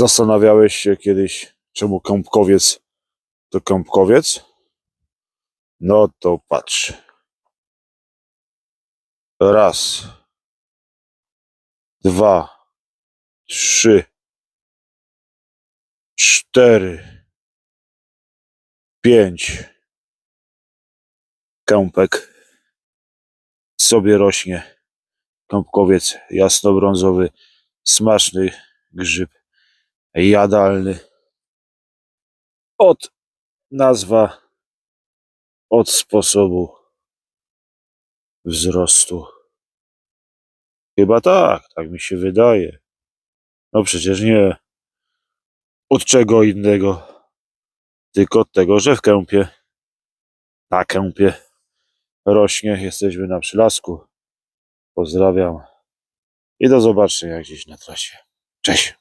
Zastanawiałeś się kiedyś, czemu kąpkowiec to kąpkowiec? No to patrz. Raz, dwa, trzy, cztery, pięć. Kąpek sobie rośnie. Kąpkowiec jasnobrązowy, smaczny grzyb, jadalny. Od nazwa, od sposobu wzrostu. Chyba tak, tak mi się wydaje. No przecież nie od czego innego, tylko od tego, że w kępie, na kępie rośnie. Jesteśmy na przylasku. Pozdrawiam i do zobaczenia gdzieś na trasie. Cześć.